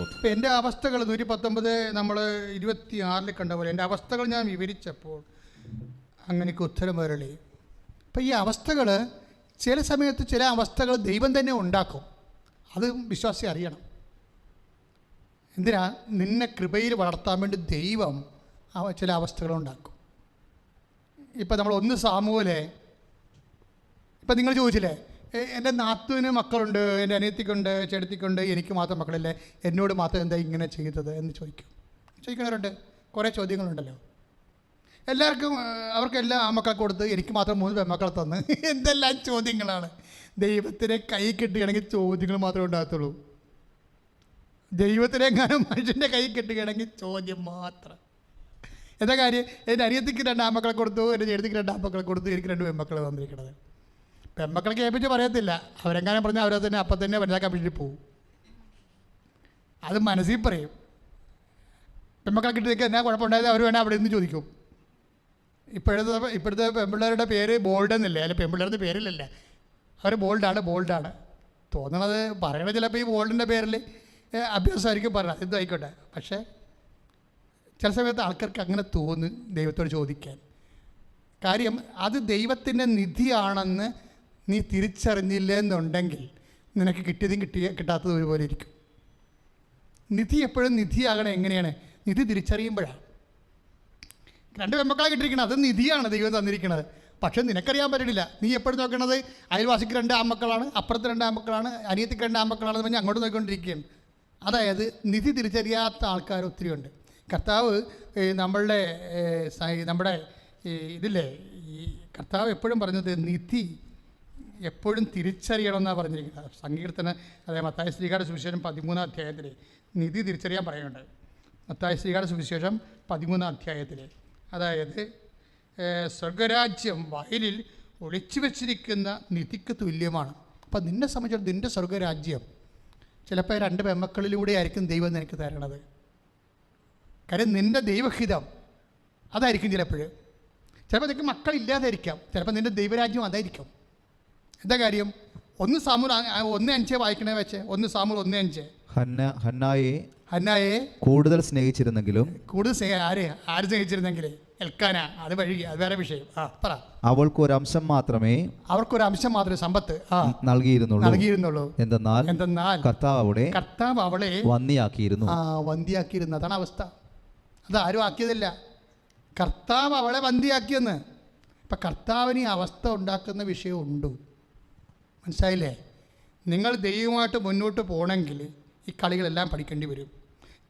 mouth. ഇപ്പം എന്റെ അവസ്ഥകൾ നൂറ്റി പത്തൊമ്പത് നമ്മൾ ഇരുപത്തി ആറിൽ കണ്ട പോലെ എന്റെ അവസ്ഥകൾ ഞാൻ വിവരിച്ചപ്പോൾ അങ്ങനെയൊക്കെ ഉത്തരം വരളി. അപ്പം ഈ അവസ്ഥകൾ ചില സമയത്ത് ചില അവസ്ഥകൾ ദൈവം തന്നെ ഉണ്ടാക്കും. അത് വിശ്വാസി അറിയണം. എന്തിനാ? നിന്നെ കൃപയിൽ വളർത്താൻ വേണ്ടി ദൈവം ചില അവസ്ഥകൾ ഉണ്ടാക്കും. ഇപ്പം നമ്മൾ ഒന്ന് സാമൂലെ ഇപ്പം നിങ്ങൾ ചോദിച്ചില്ലേ? "എ- എന്റെ നാത്തുവിന് മക്കളുണ്ട് എന്റെ അനിയത്തിക്കുണ്ട് ചേട്ടത്തിക്കുണ്ട് എനിക്ക് മാത്രം മക്കളില്ലേ. എന്നോട് മാത്രം എന്താ ഇങ്ങനെ ചെയ്തത് എന്ന് ചോദിക്കും. ചോദിക്കുന്നവരുണ്ട്. കുറേ ചോദ്യങ്ങളുണ്ടല്ലോ. എല്ലാവർക്കും അവർക്കെല്ലാം ആ മക്കളെ കൊടുത്ത് എനിക്ക് മാത്രം മൂന്ന് പെൺമക്കളെ തന്ന്. എന്തെല്ലാം ചോദ്യങ്ങളാണ്. ദൈവത്തിനെ കൈ കിട്ടുകയാണെങ്കിൽ ചോദ്യങ്ങൾ മാത്രമേ ഉണ്ടാകത്തുള്ളൂ. ദൈവത്തിനെ എങ്ങാനും മനുഷ്യന്റെ കൈ കിട്ടുകയാണെങ്കിൽ ചോദ്യം മാത്രം. എന്താ കാര്യം? എന്റെ അനിയത്തിക്ക് രണ്ട് ആമക്കളെ കൊടുത്തു എന്റെ ചേട്ടത്തിക്ക് രണ്ട് ആമക്കളെ കൊടുത്തു എനിക്ക് രണ്ട് പെമ്മക്കളെ തന്നിരിക്കണത് പെൺമക്കളെ കേൾപ്പിച്ച് പറയത്തില്ല. അവരെങ്ങാനും പറഞ്ഞാൽ അവരെ തന്നെ അപ്പം തന്നെ വനിതാ വേണ്ടി പോകും അത് മനസ്സിൽ പറയും. പെൺമക്കളെ കിട്ടിയൊക്കെ എന്നാ കുഴപ്പമുണ്ടായത്? അവർ വേണേൽ അവിടെ നിന്ന് ചോദിക്കും. ഇപ്പോഴത്തെ ഇപ്പോഴത്തെ പെൺപിള്ളേരുടെ പേര് ബോൾഡ് എന്നില്ലേ? അല്ലെ പെൺപിള്ളേരുടെ പേരില്ലല്ലേ അവർ ബോൾഡാണ് ബോൾഡാണ്. തോന്നണത് പറയണത് ചിലപ്പോൾ ഈ ബോൾഡിന്റെ പേരിൽ അഭ്യാസമായിരിക്കും പറഞ്ഞത്. എന്തുമായിക്കോട്ടെ പക്ഷേ ചില സമയത്ത് ആൾക്കാർക്ക് അങ്ങനെ തോന്നും ദൈവത്തോട് ചോദിക്കാൻ. കാര്യം അത് ദൈവത്തിന്റെ നിധിയാണെന്ന് നീ തിരിച്ചറിഞ്ഞില്ല എന്നുണ്ടെങ്കിൽ നിനക്ക് കിട്ടിയതും കിട്ടിയ കിട്ടാത്തതും ഒരുപോലെ ഇരിക്കും. നിധി എപ്പോഴും നിധിയാകണം എങ്ങനെയാണ്? നിധി തിരിച്ചറിയുമ്പോഴാണ് രണ്ട് പെമ്മക്കളെ കിട്ടിയിരിക്കണം അത് നിധിയാണ് ദൈവം തന്നിരിക്കുന്നത് പക്ഷേ നിനക്കറിയാൻ പറ്റില്ല നീ എപ്പോഴും നോക്കണത് അയൽവാസിക്ക് രണ്ട് ആമക്കളാണ് അപ്പുറത്ത് രണ്ട് ആമക്കളാണ് അനിയത്തിക്ക് രണ്ട് ആമക്കളാണെന്ന് പറഞ്ഞ് അങ്ങോട്ട് നോക്കിക്കൊണ്ടിരിക്കുകയാണ്. അതായത് നിധി തിരിച്ചറിയാത്ത ആൾക്കാർ ഒത്തിരി ഉണ്ട്. കർത്താവ് നമ്മളുടെ നമ്മുടെ ഇതില്ലേ ഈ കർത്താവ് എപ്പോഴും പറഞ്ഞത് നിധി എപ്പോഴും തിരിച്ചറിയണം എന്നാണ് പറഞ്ഞിരിക്കുന്നത്. സങ്കീർത്തന അതായത് മത്തായ ശ്രീകാരുടെ സുവിശേഷം പതിമൂന്നാം അധ്യായത്തിൽ നിധി തിരിച്ചറിയാൻ പറയുന്നുണ്ട്. മത്തായ ശ്രീകാരുടെ സുവിശേഷം പതിമൂന്നാം അധ്യായത്തിൽ അതായത് സ്വർഗരാജ്യം വയലിൽ ഒളിച്ചു വച്ചിരിക്കുന്ന നിധിക്ക് തുല്യമാണ്. അപ്പം നിന്നെ സംബന്ധിച്ചിടത്തോളം നിന്റെ സ്വർഗരാജ്യം ചിലപ്പോൾ രണ്ട് പെമ്മക്കളിലൂടെ ആയിരിക്കും ദൈവം നിനക്ക് തരണത്. കാര്യം നിന്റെ ദൈവഹിതം അതായിരിക്കും ചിലപ്പോൾ ചിലപ്പോൾ നിനക്ക് മക്കളില്ലാതായിരിക്കാം. ചിലപ്പോൾ നിന്റെ ദൈവരാജ്യം അതായിരിക്കും. എന്താ കാര്യം? ഒന്ന് സാമൂൽ ഒന്ന് അഞ്ച് വായിക്കണേ വെച്ച്. ഒന്ന് സാമൂൽ ഒന്ന് അഞ്ച്. ഹന്ന ഹന്നായെ ഹന്നായെ കൂടുതൽ സ്നേഹിച്ചിരുന്നെങ്കിലും കൂടുതൽ സ്നേഹ ആര്? ആര് സ്നേഹിച്ചിരുന്നെങ്കിൽ? എൽക്കാന. അത് വഴി അത് വേറെ വിഷയം. ആ പറ. അവൾക്ക് ഒരു അംശം മാത്രമേ അവർക്കൊരു അംശം മാത്രമേ സമ്പത്ത് നൽകിയിരുന്നുള്ളൂ. നൽകിയിരുന്നുള്ളൂ. എന്തെന്നാൽ എന്തെന്നാൽ കർത്താവ് അവിടെ കർത്താവ് അവളെ വന്ദിയാക്കിയിരുന്നു ആ വന്ദിയാക്കിയിരുന്നു അതാണ് അവസ്ഥ. അത് ആരും ആക്കിയതില്ല. കർത്താവ് അവളെ വന്ദിയാക്കിയെന്ന് ഇപ്പം കർത്താവിന് ഈ അവസ്ഥ ഉണ്ടാക്കുന്ന വിഷയമുണ്ട് മനസ്സിലായില്ലേ? നിങ്ങൾ ദൈവമായിട്ട് മുന്നോട്ട് പോകണമെങ്കിൽ ഈ കളികളെല്ലാം പഠിക്കേണ്ടി വരും.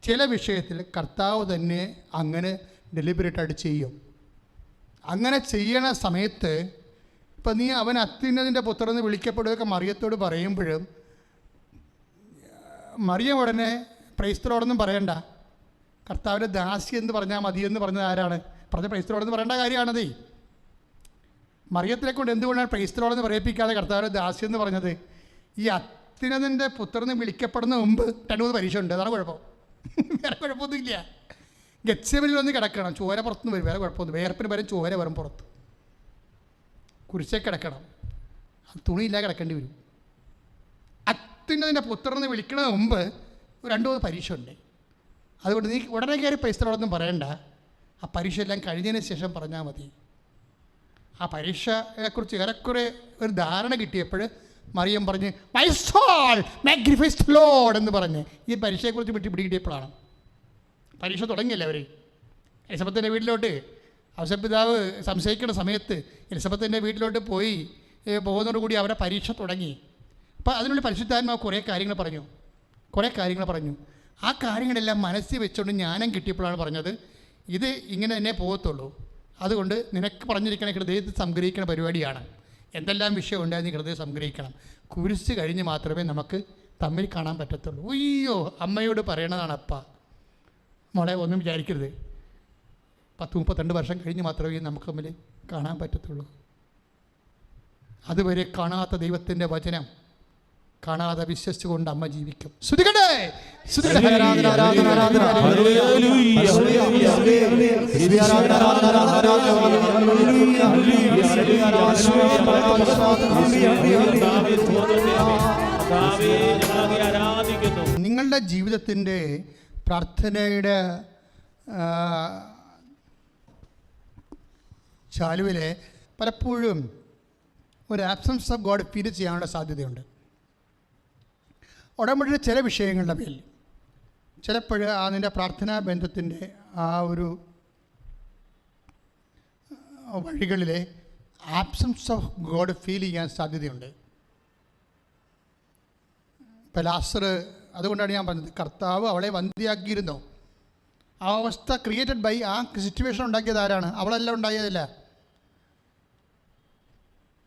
ചില വിഷയത്തിൽ കർത്താവ് തന്നെ അങ്ങനെ ഡെലിബറേറ്റായിട്ട് ചെയ്യും. അങ്ങനെ ചെയ്യണ സമയത്ത് ഇപ്പം നീ അവൻ അത്യുന്നതിന്റെ പുത്രന്ന് വിളിക്കപ്പെടുകയൊക്കെ മറിയത്തോട് പറയുമ്പോഴും മറിയം ഉടനെ പ്രൈസ്തലോടൊന്നും പറയണ്ട. കർത്താവിന്റെ ദാസി എന്ന് പറഞ്ഞാൽ മതിയെന്ന് പറഞ്ഞത് ആരാണ്? പറഞ്ഞ പ്രൈസ്തലോടെന്ന് പറയേണ്ട കാര്യമാണതേ. മറിയത്തിനെ കൊണ്ട് എന്തുകൊണ്ടാണ് പ്രൈസ്തലോളെന്ന് പറയിപ്പിക്കാതെ കർത്താവ് ദാസ്യം എന്ന് പറഞ്ഞത് ഈ അത്തിനതിന്റെ പുത്രനെ വിളിക്കപ്പെടുന്ന മുമ്പ് രണ്ടു മൂന്ന് പരീക്ഷ ഉണ്ട് അതാണ് കുഴപ്പം. വേറെ കുഴപ്പമൊന്നുമില്ല. ഗച്ഛബലിൽ വന്ന് കിടക്കണം. ചോര പുറത്തുനിന്ന് വരും. വേറെ കുഴപ്പമൊന്നും വേർപ്പിന് വരും ചോര വരും പുറത്ത്. കുരിശേ കിടക്കണം. തുണിയില്ലാതെ തുണിയില്ല കിടക്കേണ്ടി വരും. അത്യുന്നതിന്റെ പുത്രനെ വിളിക്കണ മുമ്പ് രണ്ടു മൂന്ന് പരീക്ഷ ഉണ്ട് അതുകൊണ്ട് നീ ഉടനെ കയറി പൈസയോടൊന്നും പറയണ്ട. ആ പരീക്ഷ എല്ലാം കഴിഞ്ഞതിന് ശേഷം പറഞ്ഞാൽ മതി. ആ പരീക്ഷയെക്കുറിച്ച് ഏറെക്കുറെ ഒരു ധാരണ കിട്ടിയപ്പോൾ മറിയം പറഞ്ഞ് മൈ സോൾ ലോഡ് എന്ന് പറഞ്ഞ് ഈ പരീക്ഷയെക്കുറിച്ച് വിട്ടി പിടികിട്ടിയപ്പോഴാണ് പരീക്ഷ തുടങ്ങിയല്ലേ അവർ എലിസബത്തിന്റെ വീട്ടിലോട്ട്. അവസപിതാവ് സംശയിക്കുന്ന സമയത്ത് എലിസബത്തിന്റെ വീട്ടിലോട്ട് പോയി പോകുന്നതോടുകൂടി അവരെ പരീക്ഷ തുടങ്ങി. അപ്പോൾ അതിനുള്ള പരിശുദ്ധാത്മാവ് കുറേ കാര്യങ്ങൾ പറഞ്ഞു. കുറേ കാര്യങ്ങൾ പറഞ്ഞു. ആ കാര്യങ്ങളെല്ലാം മനസ്സിൽ വെച്ചുകൊണ്ട് ജ്ഞാനം കിട്ടിയപ്പോഴാണ് പറഞ്ഞത് ഇത് ഇങ്ങനെ തന്നെ പോകത്തുള്ളൂ. അതുകൊണ്ട് നിനക്ക് പറഞ്ഞിരിക്കണ ഹൃദയത്തിൽ സംഗ്രഹിക്കുന്ന പരിപാടിയാണ്. എന്തെല്ലാം വിഷയം ഉണ്ടായി നീ ഹൃദയം സംഗ്രഹിക്കണം. കുരിശ് കഴിഞ്ഞ് മാത്രമേ നമുക്ക് തമ്മിൽ കാണാൻ പറ്റത്തുള്ളൂ. അയ്യോ അമ്മയോട് പറയണതാണ് അപ്പ. മോളെ ഒന്നും വിചാരിക്കരുത്. പത്ത് മുപ്പത്തിരണ്ട് വർഷം കഴിഞ്ഞ് മാത്രമേ നമുക്ക് തമ്മിൽ കാണാൻ പറ്റത്തുള്ളൂ. അതുവരെ കാണാത്ത ദൈവത്തിന്റെ വചനം കാണാതെ വിശ്വസിച്ചുകൊണ്ട് അമ്മ ജീവിക്കും. ആരാധന, ആരാധന, ആരാധന, നിങ്ങളുടെ ജീവിതത്തിന്റെ പ്രാർത്ഥനയുടെ ചാലുവിലെ പലപ്പോഴും ഒരു ആബ്സൻസ് ഓഫ് ഗോഡ് ഫീൽ ചെയ്യാനുള്ള സാധ്യതയുണ്ട് ഉടമ്പടിയുടെ ചില വിഷയങ്ങളുടെ പേരിൽ ചിലപ്പോൾ ആ നിന്റെ പ്രാർത്ഥനാ ബന്ധത്തിന്റെ ആ ഒരു വഴികളിലെ ആബ്സൻസ് ഓഫ് ഗോഡ് ഫീൽ ചെയ്യാൻ സാധ്യതയുണ്ട്. ഇപ്പം ലാസർ അതുകൊണ്ടാണ് ഞാൻ പറഞ്ഞത് കർത്താവ് അവളെ വന്ധ്യയാക്കിയിരുന്നു? ആ അവസ്ഥ ക്രിയേറ്റഡ് ബൈ ആ സിറ്റുവേഷൻ ഉണ്ടാക്കിയത് ആരാണ്? അവളെല്ലാം ഉണ്ടായതല്ല.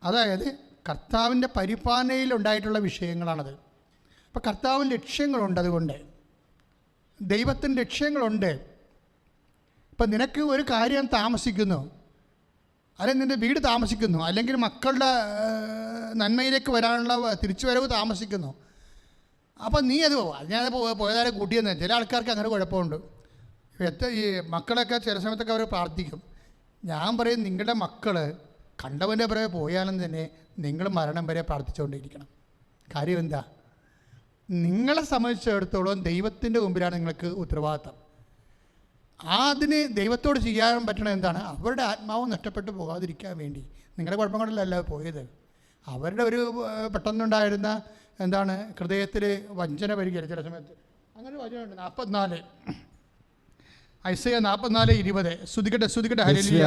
അതായത് കർത്താവിന്റെ പരിപാലനയിൽ ഉണ്ടായിട്ടുള്ള വിഷയങ്ങളാണത്. അപ്പോൾ കർത്താവിന് ലക്ഷ്യങ്ങളുണ്ട് അതുകൊണ്ട്. ദൈവത്തിന് ലക്ഷ്യങ്ങളുണ്ട്. ഇപ്പം നിനക്ക് ഒരു കാര്യം താമസിക്കുന്നു. അല്ലെങ്കിൽ നിന്റെ വീട് താമസിക്കുന്നു. അല്ലെങ്കിൽ മക്കളുടെ നന്മയിലേക്ക് വരാനുള്ള തിരിച്ചുവരവ് താമസിക്കുന്നു. അപ്പം നീ അത് ഞാൻ പോയതാരെ കൂട്ടിയെന്ന് ചില ആൾക്കാർക്ക് അങ്ങനെ കുഴപ്പമുണ്ട്. എത്ര ഈ മക്കളൊക്കെ ചില സമയത്തൊക്കെ അവർ പ്രാർത്ഥിക്കും. ഞാൻ പറയും നിങ്ങളുടെ മക്കൾ കണ്ടവന്റെ പുറകെ പോയാലും തന്നെ നിങ്ങൾ മരണം വരെ പ്രാർത്ഥിച്ചുകൊണ്ടിരിക്കണം. കാര്യം എന്താ? നിങ്ങളെ സംബന്ധിച്ചിടത്തോളം ദൈവത്തിന്റെ മുമ്പിലാണ് നിങ്ങൾക്ക് ഉത്തരവാദിത്തം. അതിന് ദൈവത്തോട് ചെയ്യാൻ പറ്റണ എന്താണ്? അവരുടെ ആത്മാവ് നഷ്ടപ്പെട്ടു പോകാതിരിക്കാൻ വേണ്ടി. നിങ്ങളുടെ കുഴപ്പം കൊണ്ടല്ല പോയത്. അവരുടെ ഒരു പെട്ടെന്നുണ്ടായിരുന്ന എന്താണ്? ഹൃദയത്തിൽ വഞ്ചന പരിഹരിച്ച ചില സമയത്ത്. അങ്ങനെ വചനമുണ്ട്. നാൽപ്പത്തിനാല്. ഐസയ നാൽപ്പത്തിനാല് ഇരുപത്. ഹല്ലേലൂയ.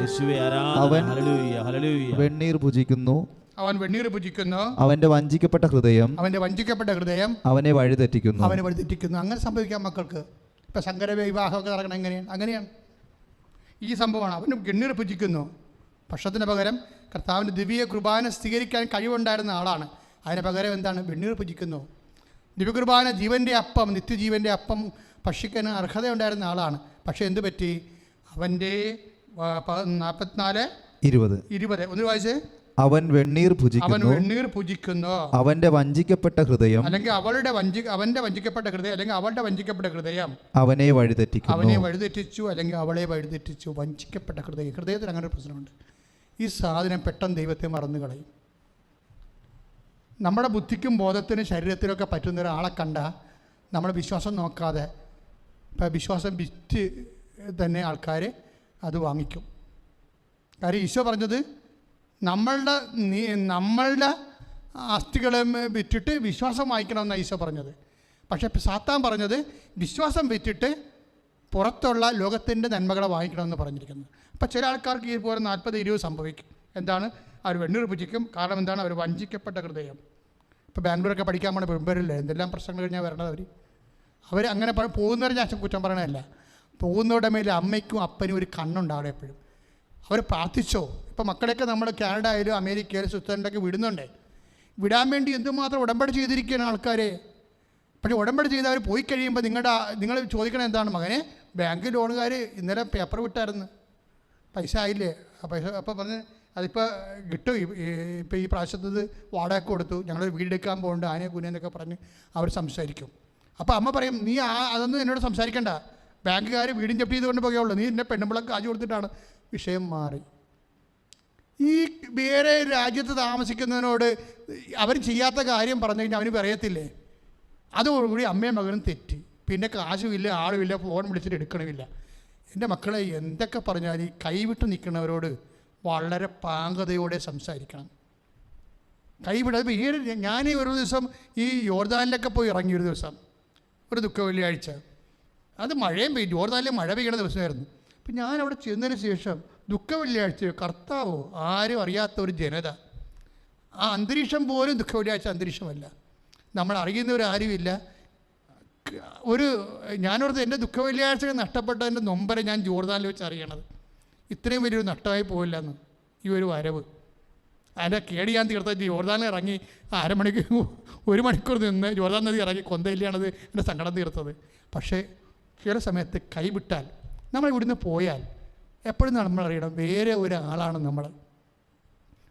യേശുവേ ആരാധന. അവൻ- വെണ്ണീർ ഭുജിക്കുന്നു. അവൻ വെണ്ണീർ പൂജിക്കുന്നു അവന്റെ വഞ്ചിക്കപ്പെട്ട ഹൃദയം അവന്റെ വഞ്ചിക്കപ്പെട്ട ഹൃദയം അവനെ വഴിതെറ്റിക്കുന്നു. അവനെ വഴിതെറ്റിക്കുന്നു. അങ്ങനെ സംഭവിക്കാം മക്കൾക്ക്. ഇപ്പം സങ്കര വിവാഹമൊക്കെ നടക്കണം എങ്ങനെയാണ്? അങ്ങനെയാണ്. ഈ സംഭവമാണ്. അവന് ഗണ്ണീർ പൂജിക്കുന്നു പക്ഷത്തിന് പകരം കർത്താവിന്റെ ദിവ്യ കുർബാന സ്വീകരിക്കാൻ കഴിവുണ്ടായിരുന്ന ആളാണ്. അതിന് പകരം എന്താണ്? വെണ്ണീർ പൂജിക്കുന്നു. ദിവ്യകുർബാന ജീവന്റെ അപ്പം നിത്യജീവന്റെ അപ്പം ഭക്ഷിക്കാൻ അർഹതയുണ്ടായിരുന്ന ആളാണ്. പക്ഷെ എന്ത് പറ്റി? അവന്റെ നാൽപ്പത്തിനാല് ഇരുപത്. ഇരുപത്. ഒന്ന് വായിച്ചേ. അവൻ വെണ്ണീർ അവൻ ഭുജിക്കുന്നു വെണ്ണീർ പൂജിക്കുന്നു. അവന്റെ വഞ്ചിക്കപ്പെട്ട ഹൃദയം. അല്ലെങ്കിൽ അവളുടെ വഞ്ചി അവന്റെ വഞ്ചിക്കപ്പെട്ട ഹൃദയം അല്ലെങ്കിൽ അവളുടെ വഞ്ചിക്കപ്പെട്ട ഹൃദയം. അവനെ അവനെ വഴിതെറ്റിക്കുന്നു വഴിതെറ്റിച്ചു അല്ലെങ്കിൽ അവളെ വഴിതെറ്റിച്ചു വഞ്ചിക്കപ്പെട്ട ഹൃദയം. ഹൃദയത്തിൽ അങ്ങനെ ഒരു പ്രശ്നമുണ്ട്. ഈ സാധനം പെട്ടെന്ന് ദൈവത്തെ മറന്നു കളയും നമ്മുടെ ബുദ്ധിക്കും ബോധത്തിനും ശരീരത്തിനൊക്കെ പറ്റുന്ന ഒരാളെ കണ്ട നമ്മുടെ വിശ്വാസം നോക്കാതെ ഇപ്പം വിശ്വാസം വിറ്റ് തന്നെ ആൾക്കാർ അത് വാങ്ങിക്കും. കാര്യം ഈശോ പറഞ്ഞത് നമ്മളുടെ നീ- നമ്മളുടെ അസ്ഥികളെ വിറ്റിട്ട് വിശ്വാസം വാങ്ങിക്കണമെന്നാണ് ഈശോ പറഞ്ഞത്. പക്ഷേ സാത്താൻ പറഞ്ഞത് വിശ്വാസം വിറ്റിട്ട് പുറത്തുള്ള ലോകത്തിന്റെ നന്മകളെ വാങ്ങിക്കണമെന്ന് പറഞ്ഞിരിക്കുന്നു. അപ്പോൾ ചില ആൾക്കാർക്ക് ഈ പോലെ നാൽപ്പത് ഇരുപത് സംഭവിക്കും. എന്താണ്? അവർ വെണ്ണുറിപ്പിച്ചിരിക്കും കാരണം എന്താണ്? അവർ വഞ്ചിക്കപ്പെട്ട ഹൃദയം. ഇപ്പോൾ ബാംഗ്ലൂരൊക്കെ പഠിക്കാൻ പോണ പെൺപേരില്ലേ എന്തെല്ലാം പ്രശ്നങ്ങൾ കഴിഞ്ഞാൽ വരണത് അവർ അവർ അങ്ങനെ പോകുന്നവർ ഞാൻ കുറ്റം പറയണതല്ല. പോകുന്നവരുടെ മേലെ അമ്മയ്ക്കും അപ്പനും ഒരു കണ്ണുണ്ടാവണം എപ്പോഴും. അവർ പ്രാർത്ഥിച്ചോ? ഇപ്പോൾ മക്കളെയൊക്കെ നമ്മൾ കാനഡ ആയാലും അമേരിക്കയിലും സ്വിറ്റ്സർലൻഡൊക്കെ വിടുന്നുണ്ട്? വിടാൻ വേണ്ടി എന്തുമാത്രം ഉടമ്പടി ചെയ്തിരിക്കുകയാണ് ആൾക്കാരെ? പക്ഷേ ഉടമ്പടി ചെയ്ത് അവർ പോയി കഴിയുമ്പോൾ നിങ്ങളുടെ നിങ്ങൾ ചോദിക്കണത് എന്താണ്? മകനെ ബാങ്ക് ലോണുകാർ ഇന്നലെ പേപ്പർ വിട്ടായിരുന്നു. പൈസ ആയില്ലേ? പൈസ അപ്പോൾ പറഞ്ഞ് അതിപ്പോൾ കിട്ടും. ഇപ്പോൾ ഈ പ്രാവശ്യത്തത് വാടക കൊടുത്തു. ഞങ്ങൾ വീടെടുക്കാൻ പോകുന്നുണ്ട് ആനയെ കുനെന്നൊക്കെ പറഞ്ഞ് അവർ സംസാരിക്കും. അപ്പോൾ അമ്മ പറയും നീ ആ അതൊന്നും എന്നോട് സംസാരിക്കണ്ട. ബാങ്കുകാർ വീടും ജപ്തി ചെയ്തുകൊണ്ട് പോകുകയുള്ളൂ നീ എന്നെ പെണ്ണുമ്പിളം കാശ് കൊടുത്തിട്ടാണ്. വിഷയം മാറി. ഈ വേറെ രാജ്യത്ത് താമസിക്കുന്നതിനോട് അവർ ചെയ്യാത്ത കാര്യം പറഞ്ഞു കഴിഞ്ഞാൽ അവന് പറയത്തില്ലേ അതോടുകൂടി അമ്മയും മകനും തെറ്റി. പിന്നെ കാശുമില്ല ആളുമില്ല ഫോൺ വിളിച്ചിട്ട് എടുക്കണമില്ല. എന്റെ മക്കളെ എന്തൊക്കെ പറഞ്ഞാൽ ഈ കൈവിട്ട് നിൽക്കുന്നവരോട് വളരെ പാങ്കതയോടെ സംസാരിക്കണം. കൈവിടാതെ ഒരു ഞാൻ ഒരു ദിവസം ഈ യോർദാനിലൊക്കെ പോയി ഇറങ്ങി ഒരു ദിവസം ഒരു ദുഃഖ വെള്ളിയാഴ്ച. അത് മഴയും പെയ്യും ജോർദാനിലെ മഴ പെയ്യണ ദിവസമായിരുന്നു. അപ്പം ഞാൻ അവിടെ ചെന്നതിന് ശേഷം ദുഃഖ വെള്ളിയാഴ്ചയോ കർത്താവോ ആരും അറിയാത്ത ഒരു ജനത. ആ അന്തരീക്ഷം പോലും ദുഃഖ വെള്ളിയാഴ്ച അന്തരീക്ഷമല്ല. നമ്മൾ അറിയുന്നവരാരുമില്ല ഒരു ഞാനോർത്ത് എന്റെ ദുഃഖ വെള്ളിയാഴ്ച നഷ്ടപ്പെട്ടതിന്റെ നൊമ്പരെ ഞാൻ ജോർദാനിൽ വെച്ച് അറിയണത്. ഇത്രയും വലിയൊരു നഷ്ടമായി പോയില്ല എന്ന് ഈ ഒരു വരവ്. അതിന്റെ കേടിയാൻ തീർത്ത ജോർദാനിൽ ഇറങ്ങി അരമണിക്ക് ഒരു മണിക്കൂർ നിന്ന് ജോർദാൻ നദി ഇറങ്ങി കൊന്തയില്ലാണത് എന്റെ സങ്കടം തീർത്തത്. പക്ഷേ ചില സമയത്ത് കൈവിട്ടാൽ നമ്മൾ ഇവിടുന്ന് പോയാൽ എപ്പോഴും നമ്മൾ അറിയണം വേറെ ഒരാളാണ് നമ്മൾ.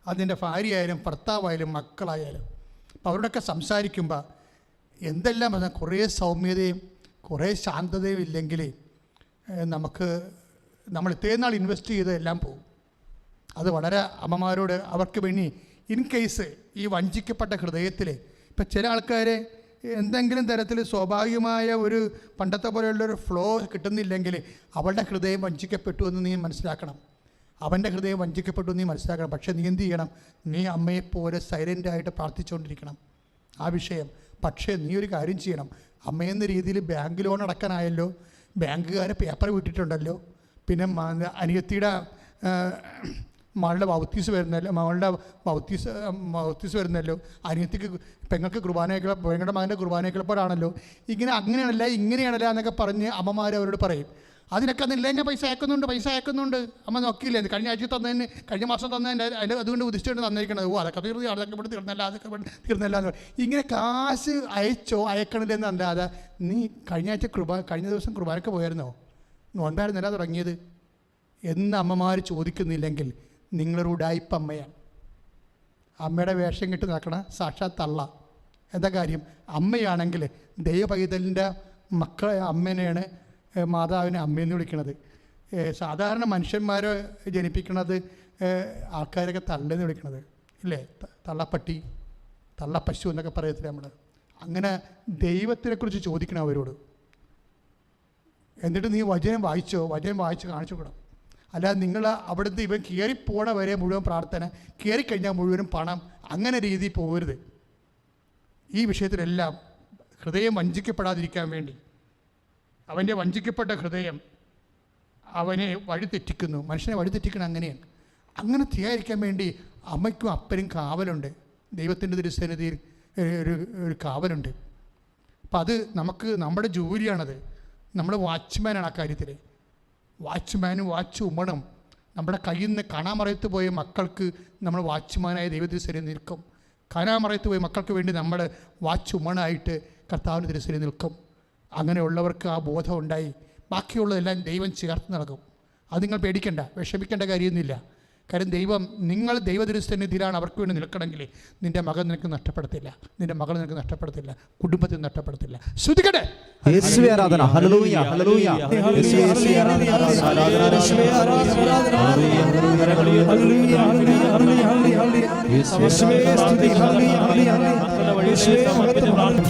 അതിന്റെ ഭാര്യയായാലും ഭർത്താവായാലും മക്കളായാലും. അപ്പോൾ അവരോടൊക്കെ സംസാരിക്കുമ്പോൾ എന്തെല്ലാം പറഞ്ഞാൽ കുറേ സൗമ്യതയും കുറേ ശാന്തതയും ഇല്ലെങ്കിൽ നമുക്ക് നമ്മൾ ഇത്രയും നാൾ ഇൻവെസ്റ്റ് ചെയ്ത് എല്ലാം പോകും. അത് വളരെ അമ്മമാരോട് അവർക്ക് വേണ്ടി ഇൻ കേസ് ഈ വഞ്ചിക്കപ്പെട്ട ഹൃദയത്തിൽ ഇപ്പം ചില ആൾക്കാരെ എന്തെങ്കിലും തരത്തിൽ സ്വാഭാവികമായ ഒരു പണ്ടത്തെ പോലെയുള്ളൊരു ഫ്ലോ കിട്ടുന്നില്ലെങ്കിൽ അവളുടെ ഹൃദയം വഞ്ചിക്കപ്പെട്ടു എന്ന് നീ മനസ്സിലാക്കണം. അവന്റെ ഹൃദയം വഞ്ചിക്കപ്പെട്ടു എന്ന് നീ മനസ്സിലാക്കണം. പക്ഷേ നീ എന്ത് ചെയ്യണം? നീ അമ്മയെപ്പോലെ സൈലന്റായിട്ട് പ്രാർത്ഥിച്ചുകൊണ്ടിരിക്കണം. ആ വിഷയം. പക്ഷേ നീ ഒരു കാര്യം ചെയ്യണം. അമ്മയെന്ന രീതിയിൽ ബാങ്ക് ലോൺ അടക്കാനായല്ലോ. ബാങ്കുകാരെ പേപ്പർ വിട്ടിട്ടുണ്ടല്ലോ. പിന്നെ അനിയത്തിയുടെ മകളുടെ വൗത്തീസ് വരുന്നല്ലോ മകളുടെ വൗത്തീസ് വൗത്തീസ് വരുന്നല്ലോ. അനിയത്തിക്ക് പെങ്ങൾക്ക് കുർബാനയൊക്കെ പെങ്ങളുടെ മകന്റെ കുർബാനയൊക്കെപ്പോഴാണല്ലോ ഇങ്ങനെ അങ്ങനെയാണല്ല ഇങ്ങനെയാണല്ല എന്നൊക്കെ പറഞ്ഞ് അമ്മമാർ അവരോട് പറയും. അതിനൊക്കെ അന്നില്ല എന്റെ പൈസ അയക്കുന്നുണ്ട് പൈസ അയക്കുന്നുണ്ട്. അമ്മ നോക്കിയില്ലേ കഴിഞ്ഞ ആഴ്ച തന്നതിന് കഴിഞ്ഞ മാസം തന്നതിന്റെ അതിൽ അതുകൊണ്ട് ഉദിച്ചുകൊണ്ട് തന്നിരിക്കണത് ഓ അതൊക്കെ തീർന്നു അതൊക്കെ ഇവിടെ തീർന്നല്ല അതൊക്കെ ഇവിടെ തീർന്നല്ല എന്ന് പറയും. ഇങ്ങനെ കാശ് അയച്ചോ അയക്കണില്ലെന്നല്ലാതെ നീ കഴിഞ്ഞ ആഴ്ച കുർബാന കഴിഞ്ഞ ദിവസം കുർബാനക്ക് പോയായിരുന്നോ നോൻപായിരുന്നല്ല തുടങ്ങിയത്. എന്ന് അമ്മമാർ ചോദിക്കുന്നില്ലെങ്കിൽ നിങ്ങളൊരു ഉടായ്പ അമ്മയാണ് അമ്മയുടെ വേഷം കിട്ടി നടക്കണ സാക്ഷാത് തള്ള. എന്താ കാര്യം? അമ്മയാണെങ്കിൽ ദൈവപൈതലിന്റെ മക്കളെ അമ്മേനെയാണ് മാതാവിനെ അമ്മയെന്ന് വിളിക്കണത്. സാധാരണ മനുഷ്യന്മാരെ ജനിപ്പിക്കുന്നത് ആൾക്കാരൊക്കെ തള്ളെന്ന് വിളിക്കണത്. ഇല്ലേ? തള്ളപ്പട്ടി തള്ളപ്പശു എന്നൊക്കെ പറയത്തില്ല നമ്മൾ അങ്ങനെ ദൈവത്തിനെക്കുറിച്ച് ചോദിക്കണം അവരോട്. എന്നിട്ട് നീ വചനം വായിച്ചോ വചനം വായിച്ച് കാണിച്ചു കൊടുക്കണം അല്ലാതെ നിങ്ങൾ അവിടുന്ന് ഇവൻ കയറിപ്പോണ വരെ മുഴുവൻ പ്രാർത്ഥന കയറിക്കഴിഞ്ഞാൽ മുഴുവനും പണം അങ്ങനെ രീതി പോകരുത്. ഈ വിഷയത്തിലെല്ലാം ഹൃദയം വഞ്ചിക്കപ്പെടാതിരിക്കാൻ വേണ്ടി. അവന്റെ വഞ്ചിക്കപ്പെട്ട ഹൃദയം അവനെ വഴിതെറ്റിക്കുന്നു. മനുഷ്യനെ വഴിതെറ്റിക്കണം അങ്ങനെയാണ്. അങ്ങനെ ചെയ്യാതിരിക്കാൻ വേണ്ടി അമ്മയ്ക്കും അപ്പനും കാവലുണ്ട്. ദൈവത്തിന്റെ ദുരുസന്നിധിയിൽ ഒരു ഒരു കാവലുണ്ട്. അപ്പം അത് നമുക്ക് നമ്മുടെ ജോലിയാണത്. നമ്മൾ വാച്ച്മാനാണ് ആ കാര്യത്തിൽ വാച്ച്മാനും വാച്ച് ഉമ്മണം നമ്മുടെ കയ്യിൽ നിന്ന് കാണാമറയത്ത് പോയ മക്കൾക്ക് നമ്മൾ വാച്ച്മാനായ ദൈവത്തിരുസരി നിൽക്കും. കാണാമറയത്ത് പോയ മക്കൾക്ക് വേണ്ടി നമ്മൾ വാച്ച് ഉമ്മണായിട്ട് കർത്താവിന് തിരുസരി നിൽക്കും. അങ്ങനെയുള്ളവർക്ക് ആ ബോധം ഉണ്ടായി. ബാക്കിയുള്ളതെല്ലാം ദൈവം ചേർത്ത് നൽകും അത് നിങ്ങൾ പേടിക്കണ്ട വിഷമിക്കേണ്ട കാര്യമൊന്നുമില്ല. കാര്യം ദൈവം നിങ്ങൾ ദൈവതിരുസന്നിധിയിലാണ് അവർക്ക് വേണ്ടി നിൽക്കണമെങ്കിൽ നിന്റെ മകൻ നിനക്ക് നഷ്ടപ്പെടുത്തില്ല നിന്റെ മകൾ നിനക്ക് നഷ്ടപ്പെടുത്തില്ല കുടുംബത്തിൽ നഷ്ടപ്പെടുത്തില്ല ശ്രുതികടെ ആരാധന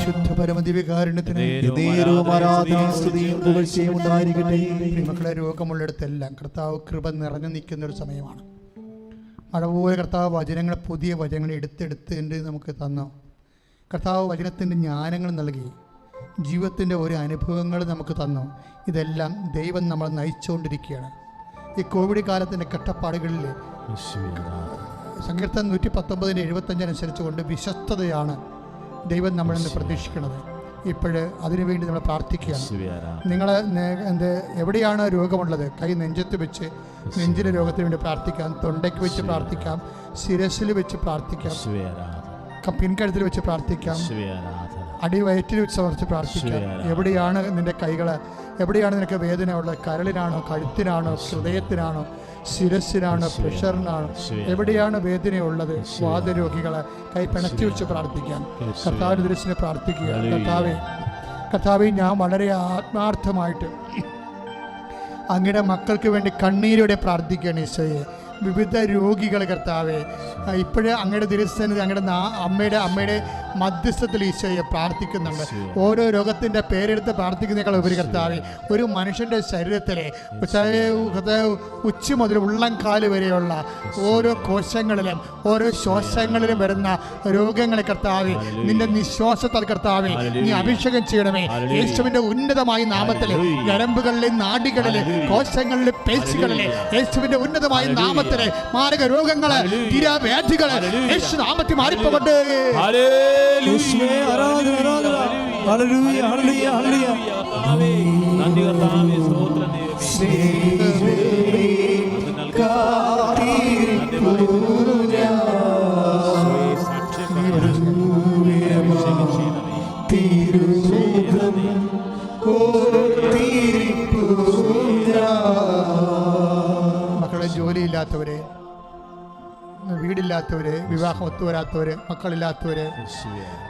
ശുദ്ധ ഉണ്ടായിരിക്കട്ടെ മക്കളെ രോഗമുള്ളിടത്തെല്ലാം കർത്താവ് കൃപ നിറഞ്ഞു നിൽക്കുന്ന ഒരു സമയമാണ് മഴ പോലെ കർത്താവ് വചനങ്ങൾ പുതിയ വചനങ്ങൾ എടുത്തെടുത്ത് എന്റെ നമുക്ക് തന്നു. കർത്താവ് വചനത്തിന്റെ ജ്ഞാനങ്ങൾ നൽകി. ജീവിതത്തിന്റെ ഒരു അനുഭവങ്ങൾ നമുക്ക് തന്നു. ഇതെല്ലാം ദൈവം നമ്മൾ നയിച്ചുകൊണ്ടിരിക്കുകയാണ്. ഈ കോവിഡ് കാലത്തിന്റെ കട്ടപ്പാടുകളിൽ സങ്കീർത്തം നൂറ്റി പത്തൊമ്പതിന്റെ എഴുപത്തഞ്ചനുസരിച്ച് കൊണ്ട് വിശ്വസ്തതയാണ് ദൈവം നമ്മളിന്ന് പ്രതീക്ഷിക്കുന്നത്. ഇപ്പോഴ് അതിനുവേണ്ടി നമ്മൾ പ്രാർത്ഥിക്കുകയാണ്. നിങ്ങൾ എന്ത് എവിടെയാണ് രോഗമുള്ളത്? കൈ നെഞ്ചത്ത് വെച്ച് നെഞ്ചിലെ രോഗത്തിന് വേണ്ടി പ്രാർത്ഥിക്കാം. തൊണ്ടയ്ക്ക് വെച്ച് പ്രാർത്ഥിക്കാം. ശിരസിൽ വെച്ച് പ്രാർത്ഥിക്കാം. പിൻകഴുത്തിൽ വെച്ച് പ്രാർത്ഥിക്കാം. അടിവയറ്റിൽ വെച്ച് സമർപ്പിച്ച് പ്രാർത്ഥിക്കാം. എവിടെയാണ് നിന്റെ കൈകൾ എവിടെയാണ് നിനക്ക് വേദന ഉള്ളത് കരളിനാണോ കഴുത്തിനാണോ ഹൃദയത്തിനാണോ? ശിരസിനാണോ പ്രഷറിനാണ് എവിടെയാണ് വേദനയുള്ളത്? വാദരോഗികളെ കൈ പിണച്ചു വെച്ച് പ്രാർത്ഥിക്കാം. കർത്താവിന് ദൃശ്യനെ പ്രാർത്ഥിക്കുക. കർത്താവെ കർത്താവെ ഞാൻ വളരെ ആത്മാർത്ഥമായിട്ട് അങ്ങയുടെ മക്കൾക്ക് വേണ്ടി കണ്ണീരോടെ പ്രാർത്ഥിക്കുകയാണ് ഈശോയെ. വിവിധ രോഗികൾ കർത്താവെ ഇപ്പോഴേ അങ്ങയുടെ ദുരസ്ഥനത് അങ്ങയുടെ അമ്മയുടെ അമ്മയുടെ മധ്യസ്ഥത്തിൽ ഈശോയെ പ്രാർത്ഥിക്കുന്നുണ്ട്. ഓരോ രോഗത്തിന്റെ പേരെടുത്ത് പ്രാർത്ഥിക്കുന്നേക്കാൾ ഉപരി കർത്താവ് ഒരു മനുഷ്യന്റെ ശരീരത്തിലെ ഉച്ച മുതൽ ഉള്ളംകാൽ വരെയുള്ള ഓരോ കോശങ്ങളിലും ഓരോ ശ്വാസങ്ങളിലും വരുന്ന രോഗങ്ങളെ കർത്താവെ നിന്റെ നിശ്വാസത്താൽ കർത്താവെ നീ അഭിഷേകം ചെയ്യണമേ. യേശുവിന്റെ ഉന്നതമായ നാമത്തിൽ ഞരമ്പുകളിലെ നാടികളിലെ കോശങ്ങളിലെ പേശികളിലെ യേശുവിന്റെ ഉന്നതമായ നാമത്തിലെ മാരക രോഗങ്ങൾ തീരാവ്യാധികൾ യേശു നാമത്തിൽ മാറിപ്പോകട്ടെ. ആരാധന, ആരാധന. ഹല്ലേലൂയ, ഹല്ലേലൂയ, ഹല്ലേലൂയ. കർത്താവേ, നന്ദി കർത്താവേ, സ്തോത്രം ദൈവമേ. വീടില്ലാത്തവര് വിവാഹം ഒത്തുവരാത്തവര് മക്കളില്ലാത്തവര്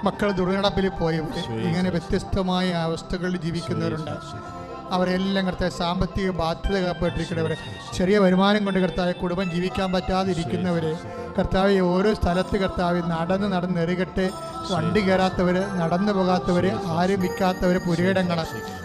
മക്കൾ ദുർനടപ്പിൽ പോയവര് ഇങ്ങനെ വ്യത്യസ്തമായ അവസ്ഥകളിൽ ജീവിക്കുന്നവരുണ്ട്. അവരെല്ലാം കർത്താവ് സാമ്പത്തിക ബാധ്യതപ്പെട്ടിരിക്കുന്നവർ ചെറിയ വരുമാനം കൊണ്ട് കർത്താവ് കുടുംബം ജീവിക്കാൻ പറ്റാതെ ഇരിക്കുന്നവർ കർത്താവ് ഓരോ സ്ഥലത്ത് കർത്താവ് നടന്ന് നടന്ന് എറികട്ടെ വണ്ടി കയറാത്തവർ നടന്നു പോകാത്തവർ ആരും വിൽക്കാത്തവർ പുരയിടങ്ങൾ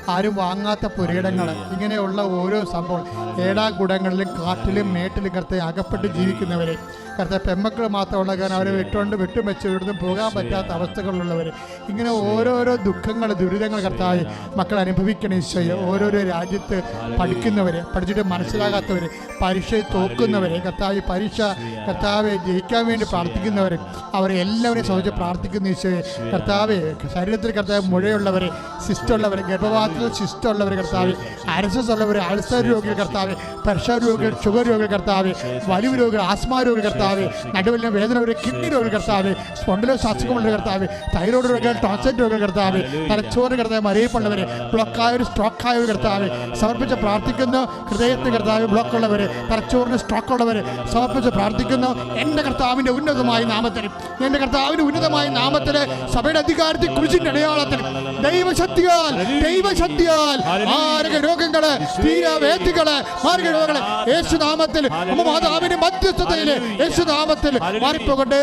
ആരും വാങ്ങാത്ത പുരയിടങ്ങൾ ഇങ്ങനെയുള്ള ഓരോ സംഭവം. ഏടാ ഏടാകുടങ്ങളിലും കാട്ടിലും മേട്ടിലും കർത്തെ അകപ്പെട്ട് ജീവിക്കുന്നവരെ. കർത്താവ് പെമ്മക്കൾ മാത്രമുള്ള കാരണം അവരെ വിട്ടുകൊണ്ട് വിട്ടും വെച്ച് ഇവിടുന്ന് പോകാൻ പറ്റാത്ത അവസ്ഥകളിലുള്ളവർ ഇങ്ങനെ ഓരോരോ ദുഃഖങ്ങൾ ദുരിതങ്ങൾ കർത്താവ് മക്കൾ അനുഭവിക്കണം ഈശോയെ. ഓരോരോ രാജ്യത്ത് പഠിക്കുന്നവർ പഠിച്ചിട്ട് മനസ്സിലാകാത്തവർ പരീക്ഷയെ തോക്കുന്നവരെ കർത്താവ് പരീക്ഷ കർത്താവെ ജയിക്കാൻ വേണ്ടി പ്രാർത്ഥിക്കുന്നവർ അവരെ എല്ലാവരെയും സംബന്ധിച്ച് പ്രാർത്ഥിക്കുന്ന ഈശോയെ. കർത്താവ് ശരീരത്തിൽ കർത്താവ് മുഴയുള്ളവർ സിസ്റ്റുള്ളവർ ഗർഭപാത്രത്തിൽ സിസ്റ്റുള്ളവർ കർത്താവ് അരസസ് ഉള്ളവർ അൾസർ രോഗികൾ കർത്താവ് പ്രഷർ രോഗികൾ ഷുഗർ രോഗികൾ കർത്താവ് വലിവ് രോഗികൾ ആസ്മ രോഗികൾ കർത്താവ് നടുവിലെ വേദന ഒരു കിഡ്നി രോഗികൾ കർത്താവ് സ്പൊണ്ടലോ അസുഖമുള്ള കർത്താവ് തൈറോയ്ഡ് രോഗികൾ ടോൺസൈറ്റ് രോഗികൾ കർത്താവ് തലച്ചോറ് കർത്താവ് മറിയപ്പുള്ളവർ ബ്ലോക്കായവർ സ്ട്രോക്കായവർ കർത്താവ് സമർപ്പിച്ച് പ്രാർത്ഥിക്കുന്നു ഹൃദയത്തിന് കർത്താവ് ബ്ലോക്ക് ഉള്ളവർ തലച്ചോറിന് സ്ട്രോക്ക് ഉള്ളവർ സമർപ്പിച്ച് പ്രാർത്ഥിക്കുന്നു എന്റെ കർത്താവിന്റെ ഉന്നതമായ നാമത്തിന് എന്റെ കർത്താവിന്റെ ഉന്നതമായ നാമത്തിൽ സഭയുടെ അധികാരത്തിൽ കുരിശിന്റെ അടയാളത്തിൽ ദൈവശക്തിയാൽ ദൈവശക്തിയാൽ മാരക രോഗങ്ങൾ തീരവേദികൾ മാരക രോഗങ്ങൾ യേശുനാമത്തിൽ നാമത്തിൽ മാതാവിന്റെ മധ്യസ്ഥതയിൽ യേശുനാമത്തിൽ മാറിപ്പോകട്ടെ.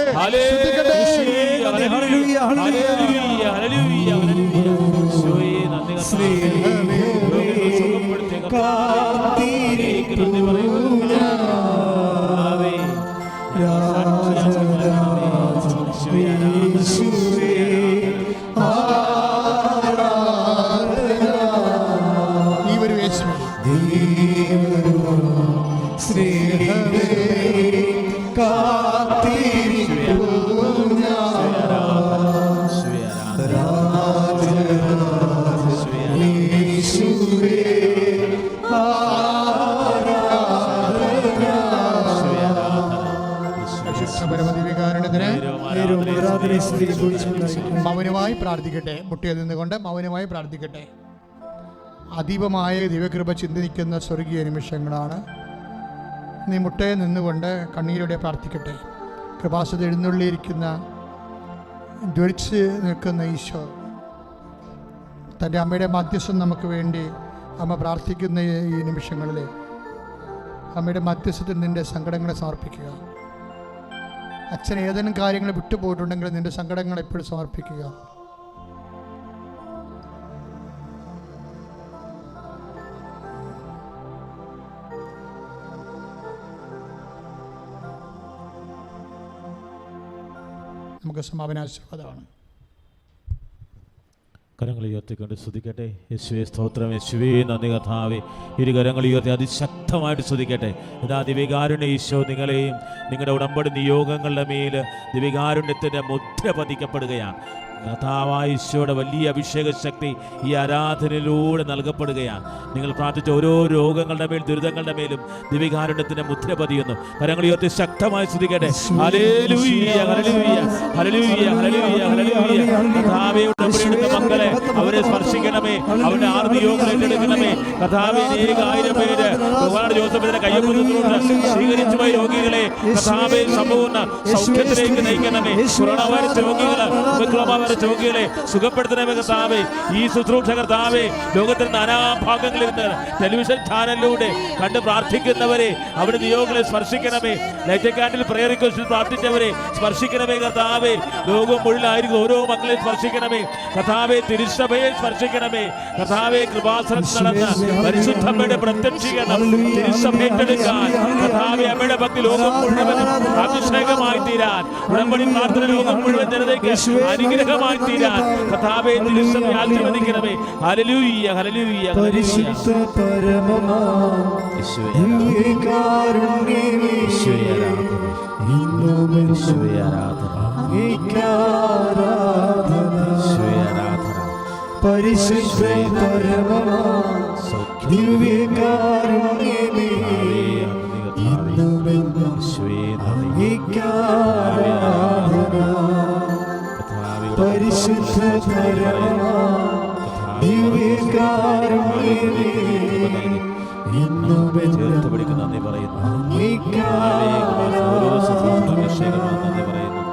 ശ്രദ്ധിക്കട്ടെ ഹല്ലേലൂയ, മൗനമായി പ്രാർത്ഥിക്കട്ടെ. മുട്ടിയിൽ നിന്നുകൊണ്ട് മൗനമായി പ്രാർത്ഥിക്കട്ടെ. അതീവമായ ദിവ്യകൃപ ചിന്തിക്കുന്ന സ്വർഗീയ നിമിഷങ്ങളാണ്. നീ മുട്ടയിൽ നിന്നുകൊണ്ട് കണ്ണീരോടെ പ്രാർത്ഥിക്കട്ടെ. കൃപാസത എഴുന്നള്ളിയിരിക്കുന്ന ജ്വലിച്ച് നിൽക്കുന്ന ഈശോ തന്റെ അമ്മയുടെ മധ്യസ്ഥം നമുക്ക് വേണ്ടി അമ്മ പ്രാർത്ഥിക്കുന്ന ഈ നിമിഷങ്ങളിൽ അമ്മയുടെ മധ്യസ്ഥത്തിൽ നിന്റെ സങ്കടങ്ങളെ സമർപ്പിക്കുക. അച്ഛൻ ഏതെങ്കിലും കാര്യങ്ങൾ വിട്ടുപോയിട്ടുണ്ടെങ്കിൽ നിന്റെ സങ്കടങ്ങൾ എപ്പോഴും സമർപ്പിക്കുക. നമുക്ക് സമാപനാശീർവാദമാണ് കരങ്ങൾ ഉയർത്തിക്കൊണ്ട് ശ്രദ്ധിക്കട്ടെ യേശുവേ സ്തോത്രം. യേശുവേ നന്ദി കഥാവി ഇരു കരങ്ങൾ ഉയർത്തി അതിശക്തമായിട്ട് ശ്രദ്ധിക്കട്ടെ ഇതാ ദിവികാരുണ്യ ഈശോ നിങ്ങളെയും നിങ്ങളുടെ ഉടമ്പടി നിയോഗങ്ങളുടെ മേൽ ദിവികാരുണ്യത്തിന്റെ മുദ്ര പതിക്കപ്പെടുകയാണ്. കഥാവായ വലിയ അഭിഷേക ശക്തി ഈ ആരാധനയിലൂടെ നൽകപ്പെടുകയാണ്. നിങ്ങൾ പ്രാർത്ഥിച്ച ഓരോ രോഗങ്ങളുടെ മേൽ ദുരിതങ്ങളുടെ മേലും ദിവികാരുണ്യത്തിന്റെ മുദ്ര പതിയുന്നു. കരങ്ങൾ ഉയർത്തി ശക്തമായി ശ്രദ്ധിക്കട്ടെ മക്കളെ അവരെ സ്പർശിക്കണമേ. അവരുടെ ആർത്തി യോഗം ഏറ്റെടുക്കണമേ. കഥാവേ അനേകായിരം പേര് ഭഗവാൻ ജോസഫിന്റെ കയ്യൊപ്പുന്നുണ്ട് സ്വീകരിച്ചു പോയ രോഗികളെ കഥാവേ സമ്പൂർണ സൗഖ്യത്തിലേക്ക് നയിക്കണമേ. കൊറോണ വൈറസ് രോഗികൾ വൈറസ് രോഗികളെ സുഖപ്പെടുത്തണമേ കർത്താവേ ഈ ശുശ്രൂഷ കർത്താവേ ലോകത്തിന്റെ നാനാഭാഗങ്ങളിൽ നിന്ന് ടെലിവിഷൻ ചാനലിലൂടെ കണ്ട് പ്രാർത്ഥിക്കുന്നവരെ അവിടെ നിയോഗങ്ങളെ സ്പർശിക്കണമേ. ലൈറ്റക്കാട്ടിൽ പ്രയർ റിക്വസ്റ്റിൽ പ്രാർത്ഥിച്ചവരെ സ്പർശിക്കണമേ കർത്താവേ ലോകം മുഴുവനായിരിക്കും ഓരോ മക്കളെ സ്പർശിക്കണമേ. കഥാവേ തിരുസഭയെ സ്പർശിക്കണമേ. കഥാവേ കൃപാസനം നടന്ന പരിശുദ്ധമ്മയുടെ പ്രത്യക്ഷീകരണം തിരുസഭ ഏറ്റെടുക്കാൻ കർത്താവെ അമ്മയുടെ ഭക്തി ലോകം മുഴുവൻ അഭിഷേകമായി തീരാൻ. ഉടമ്പടി പ്രാർത്ഥന ലോകം മുഴുവൻ ജനതയ്ക്ക് അനുഗ്രഹമായി തീരാൻ കർത്താവെ തിരുസഭ ആശീർവദിക്കണമേ ഹല്ലേലൂയ. ഹല്ലേലൂയ ഹല്ലേലൂയ പരിശുദ്ധ പരമമാ. പരിശുദ്ധ പരമമാ. ദിവ്യകാരുണ്യമേ, ഇന്നുമെന്നും അങ്ങേക്കാരാധന. പരിശുദ്ധ പിടിക്കുന്ന നന്ദി പറയുന്നു ഓരോ ശുശ്രൂഷ അഭിഷേകമാണ് നന്ദി പറയുന്നു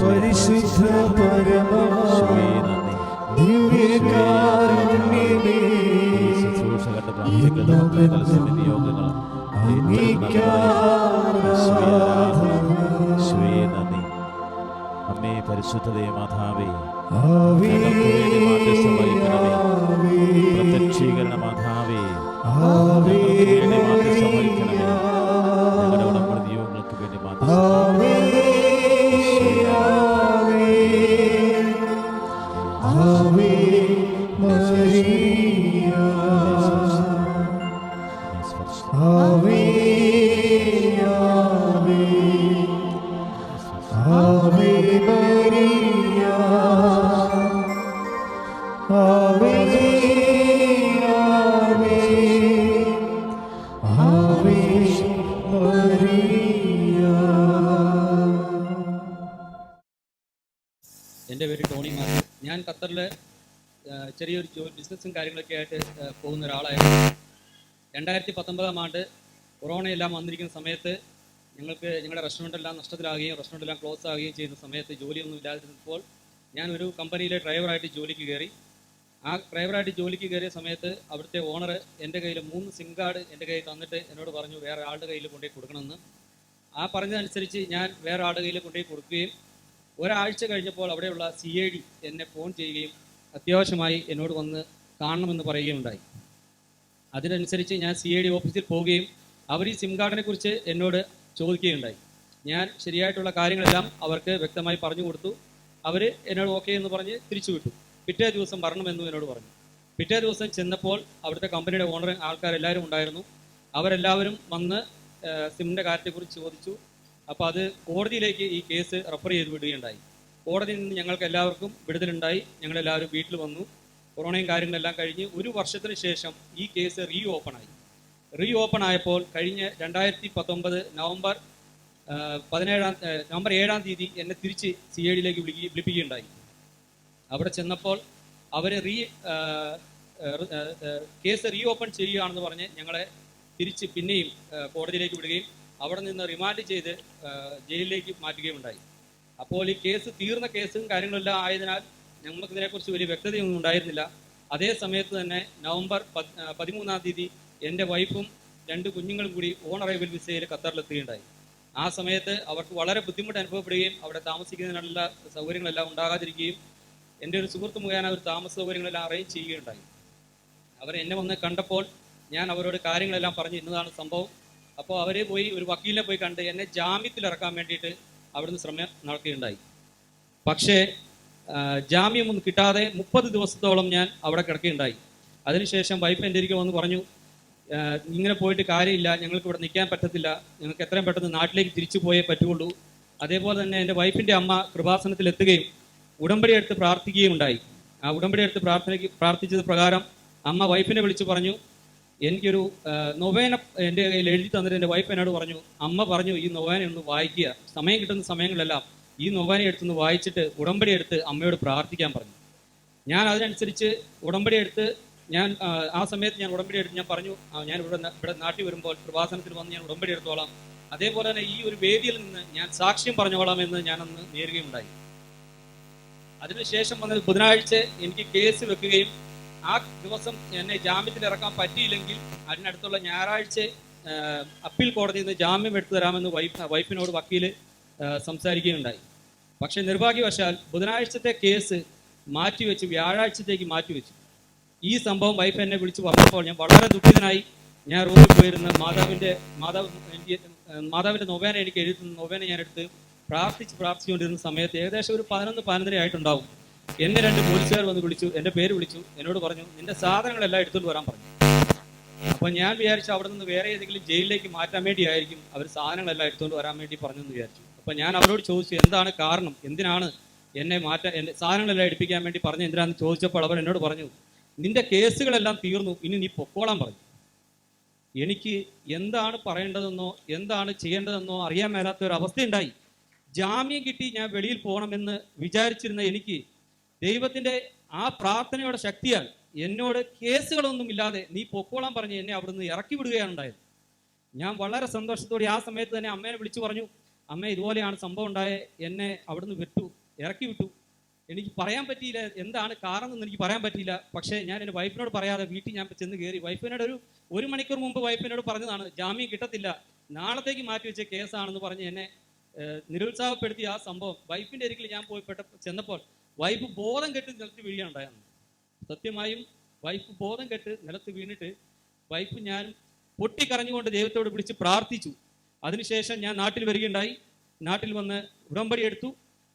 പരിശുദ്ധ നന്ദി ദിവ്യകാരുണ്യമേ മക്കളെ തലസ്സമയ പരിശുദ്ധതയെ മാതാവേ പ്രത്യക്ഷീകരണ മാതാവേ രണ്ടായിരത്തി പത്തൊമ്പതാം ആണ്ട് കൊറോണയെല്ലാം വന്നിരിക്കുന്ന സമയത്ത് ഞങ്ങൾക്ക് ഞങ്ങളുടെ റെസ്റ്റോറന്റ് എല്ലാം നഷ്ടത്തിലാകുകയും റെസ്റ്റോറന്റ് എല്ലാം ക്ലോസ് ആകുകയും ചെയ്യുന്ന സമയത്ത് ജോലിയൊന്നും ഇല്ലാതിരുന്നപ്പോൾ ഞാൻ ഒരു കമ്പനിയിലെ ഡ്രൈവറായിട്ട് ജോലിക്ക് കയറി. ആ ഡ്രൈവറായിട്ട് ജോലിക്ക് കയറിയ സമയത്ത് അവിടുത്തെ ഓണർ എന്റെ കയ്യിൽ മൂന്ന് സിം കാർഡ് എന്റെ കയ്യിൽ തന്നിട്ട് എന്നോട് പറഞ്ഞു വേറെ ആളുടെ കയ്യിൽ കൊണ്ടുപോയി കൊടുക്കണമെന്ന്. ആ പറഞ്ഞതനുസരിച്ച് ഞാൻ വേറെ ആളുടെ കയ്യിൽ കൊണ്ടുപോയി കൊടുക്കുകയും ഒരാഴ്ച കഴിഞ്ഞപ്പോൾ അവിടെയുള്ള സി എന്നെ ഫോൺ ചെയ്യുകയും അത്യാവശ്യമായി എന്നോട് വന്ന് കാണണമെന്ന് പറയുകയുണ്ടായി. അതിനനുസരിച്ച് ഞാൻ സി ഐ ഡി ഓഫീസിൽ പോവുകയും അവർ ഈ സിം കാർഡിനെ കുറിച്ച് എന്നോട് ചോദിക്കുകയുണ്ടായി. ഞാൻ ശരിയായിട്ടുള്ള കാര്യങ്ങളെല്ലാം അവർക്ക് വ്യക്തമായി പറഞ്ഞു കൊടുത്തു. അവർ എന്നോട് ഓക്കെ എന്ന് പറഞ്ഞ് തിരിച്ചു വിട്ടു. പിറ്റേ ദിവസം വരണമെന്നും എന്നോട് പറഞ്ഞു. പിറ്റേ ദിവസം ചെന്നപ്പോൾ അവിടുത്തെ കമ്പനിയുടെ ഓണർ ആൾക്കാരെല്ലാവരും ഉണ്ടായിരുന്നു. അവരെല്ലാവരും വന്ന് സിമ്മിന്റെ കാര്യത്തെക്കുറിച്ച് ചോദിച്ചു. അപ്പോൾ അത് കോടതിയിലേക്ക് ഈ കേസ് റെഫർ ചെയ്ത് വിടുകയുണ്ടായി. കോടതിയിൽ നിന്ന് ഞങ്ങൾക്ക് എല്ലാവർക്കും വിടുതലുണ്ടായി. ഞങ്ങളെല്ലാവരും വീട്ടിൽ വന്നു. കൊറോണയും കാര്യങ്ങളെല്ലാം കഴിഞ്ഞ് ഒരു വർഷത്തിന് ശേഷം ഈ കേസ് റീ ഓപ്പൺ ആയി. റീ ഓപ്പൺ ആയപ്പോൾ കഴിഞ്ഞ രണ്ടായിരത്തി പത്തൊമ്പത് നവംബർ പതിനേഴാം നവംബർ ഏഴാം തീയതി എന്നെ തിരിച്ച് സി ഐ ഡിയിലേക്ക് വിളിക്കുക വിളിപ്പിക്കുകയുണ്ടായി. അവിടെ ചെന്നപ്പോൾ അവർ റീ കേസ് റീ ഓപ്പൺ ചെയ്യുകയാണെന്ന് പറഞ്ഞ് ഞങ്ങളെ തിരിച്ച് പിന്നെയും കോടതിയിലേക്ക് വിടുകയും അവിടെ നിന്ന് റിമാൻഡ് ചെയ്ത് ജയിലിലേക്ക് മാറ്റുകയും ഉണ്ടായി അപ്പോൾ ഈ കേസ് തീർന്ന കേസും കാര്യങ്ങളെല്ലാം ആയതിനാൽ ഞങ്ങൾക്ക് ഇതിനെക്കുറിച്ച് വലിയ വ്യക്തതയൊന്നും ഉണ്ടായിരുന്നില്ല. അതേ സമയത്ത് തന്നെ നവംബർ പതിമൂന്നാം തീയതി എന്റെ വൈഫും രണ്ട് കുഞ്ഞുങ്ങളും കൂടി ഓൺ അറൈവൽ വിസയിൽ ഖത്തറിലെത്തുകയുണ്ടായി. ആ സമയത്ത് അവർക്ക് വളരെ ബുദ്ധിമുട്ട് അനുഭവപ്പെടുകയും അവിടെ താമസിക്കുന്നതിനുള്ള സൗകര്യങ്ങളെല്ലാം ഉണ്ടാകാതിരിക്കുകയും എന്റെ ഒരു സുഹൃത്ത് മുഖേന ഒരു താമസ സൗകര്യങ്ങളെല്ലാം അറേഞ്ച് ചെയ്യുകയുണ്ടായി. അവർ എന്നെ വന്ന് കണ്ടപ്പോൾ ഞാൻ അവരോട് കാര്യങ്ങളെല്ലാം പറഞ്ഞ് ഇന്നതാണ് സംഭവം. അപ്പോൾ അവരെ പോയി ഒരു വക്കീലിനെ പോയി കണ്ട് എന്നെ ജാമ്യത്തിലിറക്കാൻ വേണ്ടിയിട്ട് അവിടുന്ന് ശ്രമം നടക്കുകയുണ്ടായി പക്ഷേ ജാമ്യമൊന്നും കിട്ടാതെ മുപ്പത് ദിവസത്തോളം ഞാൻ അവിടെ കിടക്കുകയുണ്ടായി. അതിനുശേഷം വൈഫ് എന്റെ അരികെ വന്ന് പറഞ്ഞു ഇങ്ങനെ പോയിട്ട് കാര്യമില്ല ഞങ്ങൾക്ക് ഇവിടെ നിൽക്കാൻ പറ്റത്തില്ല ഞങ്ങൾക്ക് എത്രയും പെട്ടെന്ന് നാട്ടിലേക്ക് തിരിച്ചു പോയേ പറ്റുള്ളൂ. അതേപോലെ തന്നെ എന്റെ വൈഫിന്റെ അമ്മ കൃപാസനത്തിൽ എത്തുകയും ഉടമ്പടി എടുത്ത് പ്രാർത്ഥിക്കുകയും ഉണ്ടായി. ആ ഉടമ്പടി എടുത്ത് പ്രാർത്ഥനയ്ക്ക് പ്രാർത്ഥിച്ചത് പ്രകാരം അമ്മ വൈഫിനെ വിളിച്ചു പറഞ്ഞു എനിക്കൊരു നൊവേന എന്റെ കയ്യിൽ എഴുതി തന്നിട്ട് എന്റെ വൈഫ് എന്നോട് പറഞ്ഞു അമ്മ പറഞ്ഞു ഈ നൊവേന ഒന്ന് വായിക്കുക സമയം കിട്ടുന്ന സമയങ്ങളിലെല്ലാം ഈ നൊവാനെ എടുത്തൊന്ന് വായിച്ചിട്ട് ഉടമ്പടി എടുത്ത് അമ്മയോട് പ്രാർത്ഥിക്കാൻ പറഞ്ഞു. ഞാൻ അതിനനുസരിച്ച് ഉടമ്പടി എടുത്ത് ഞാൻ ആ, സമയത്ത് ഞാൻ ഉടമ്പടി എടുത്ത് ഞാൻ പറഞ്ഞു ഞാൻ ഇവിടെ ഇവിടെ നാട്ടിൽ വരുമ്പോൾ പ്രവാസനത്തിൽ വന്ന് ഞാൻ ഉടമ്പടി എടുത്തോളാം. അതേപോലെ തന്നെ ഈ ഒരു വേദിയിൽ നിന്ന് ഞാൻ സാക്ഷ്യം പറഞ്ഞോളാം എന്ന് ഞാൻ അന്ന് നേരുകയുണ്ടായി അതിനുശേഷം വന്നത് ബുധനാഴ്ച എനിക്ക് കേസ് വെക്കുകയും ആ ദിവസം എന്നെ ജാമ്യത്തിൽ ഇറക്കാൻ പറ്റിയില്ലെങ്കിൽ അതിനടുത്തുള്ള ഞായറാഴ്ച അപ്പീൽ കോടതിയിൽ നിന്ന് ജാമ്യം എടുത്തു തരാമെന്ന് വൈഫ് വൈഫിനോട് വക്കീൽ ആ, സംസാരിക്കുകയുണ്ടായി. പക്ഷേ നിർഭാഗ്യവശാൽ ബുധനാഴ്ചത്തെ കേസ് മാറ്റിവെച്ച് വ്യാഴാഴ്ചത്തേക്ക് മാറ്റിവെച്ചു. ഈ സംഭവം വൈഫ് എന്നെ വിളിച്ച് പറഞ്ഞപ്പോൾ ഞാൻ വളരെ ദുഃഖിതനായി ഞാൻ റൂമിൽ പോയിരുന്ന മാതാവിന്റെ മാതാവ് മാതാവിന്റെ നൊവേന എനിക്ക് എഴുതുന്ന നൊവേന ഞാൻ എടുത്ത് പ്രാർത്ഥിച്ച് പ്രാർത്ഥിച്ചുകൊണ്ടിരുന്ന സമയത്ത് ഏകദേശം ഒരു പതിനൊന്ന് പതിനൊന്നര ആയിട്ടുണ്ടാവും. എന്നെ രണ്ട് പോലീസുകാർ വന്ന് വിളിച്ചു എന്റെ പേര് വിളിച്ചു എന്നോട് പറഞ്ഞു നിന്റെ സാധനങ്ങളെല്ലാം എടുത്തുകൊണ്ട് വരാൻ പറഞ്ഞു. അപ്പോൾ ഞാൻ വിചാരിച്ചു അവിടെ നിന്ന് വേറെ ഏതെങ്കിലും ജയിലിലേക്ക് മാറ്റാൻ വേണ്ടിയായിരിക്കും അവർ സാധനങ്ങളെല്ലാം എടുത്തുകൊണ്ട് വരാൻ വേണ്ടി പറഞ്ഞു എന്ന് വിചാരിച്ചു. അപ്പോൾ ഞാൻ അവരോട് ചോദിച്ചു എന്താണ് കാരണം? എന്തിനാണ് എന്നെ മാറ്റാൻ എന്റെ സാധനങ്ങളെല്ലാം എടുപ്പിക്കാൻ വേണ്ടി പറഞ്ഞു എന്തിനാണെന്ന് ചോദിച്ചപ്പോൾ അവർ എന്നോട് പറഞ്ഞു നിന്റെ കേസുകളെല്ലാം തീർന്നു ഇനി നീ പൊക്കോളാൻ പറഞ്ഞു എനിക്ക് എന്താണ് പറയേണ്ടതെന്നോ എന്താണ് ചെയ്യേണ്ടതെന്നോ അറിയാൻ മേലാത്ത ഒരു അവസ്ഥയുണ്ടായി. ജാമ്യം കിട്ടി ഞാൻ വെളിയിൽ പോകണമെന്ന് വിചാരിച്ചിരുന്ന എനിക്ക് ദൈവത്തിന്റെ ആ പ്രാർത്ഥനയുടെ ശക്തിയാൽ എന്നോട് കേസുകളൊന്നും ഇല്ലാതെ നീ പൊക്കോളാൻ പറഞ്ഞ് എന്നെ അവിടുന്ന് ഇറക്കി വിടുകയാണ് ഉണ്ടായത്. ഞാൻ വളരെ സന്തോഷത്തോടെ ആ സമയത്ത് തന്നെ അമ്മേനെ വിളിച്ചു പറഞ്ഞു അമ്മ ഇതുപോലെയാണ് സംഭവം ഉണ്ടായത് എന്നെ അവിടുന്ന് വിട്ടു ഇറക്കി വിട്ടു. എനിക്ക് പറയാൻ പറ്റിയില്ല എന്താണ് കാരണം എന്ന് എനിക്ക് പറയാൻ പറ്റിയില്ല. പക്ഷേ ഞാൻ എന്റെ വൈഫിനോട് പറയാതെ വീട്ടിൽ ഞാൻ ചെന്ന് കയറി വൈഫിനോട് ഒരു ഒരു മണിക്കൂർ മുമ്പ് വൈഫിനോട് പറഞ്ഞതാണ് ജാമ്യം കിട്ടത്തില്ല. നാളത്തേക്ക് മാറ്റി വെച്ച കേസാണെന്ന് പറഞ്ഞ് എന്നെ നിരുത്സാഹപ്പെടുത്തിയ ആ സംഭവം. വൈഫിന്റെ അരികിൽ ഞാൻ പോയി പെട്ട ചെന്നപ്പോൾ വൈഫ് ബോധം കെട്ട് നിലത്ത് വീഴുകയുണ്ടായിരുന്നു സത്യമായും വൈഫ് ബോധം കെട്ട് നിലത്ത് വീണിട്ട് വൈഫ് ഞാൻ പൊട്ടിക്കരഞ്ഞുകൊണ്ട് ദൈവത്തോട് പിടിച്ച് പ്രാർത്ഥിച്ചു. അതിനുശേഷം ഞാൻ നാട്ടിൽ വരികയുണ്ടായി. നാട്ടിൽ വന്ന് ഉടമ്പടി എടുത്തു.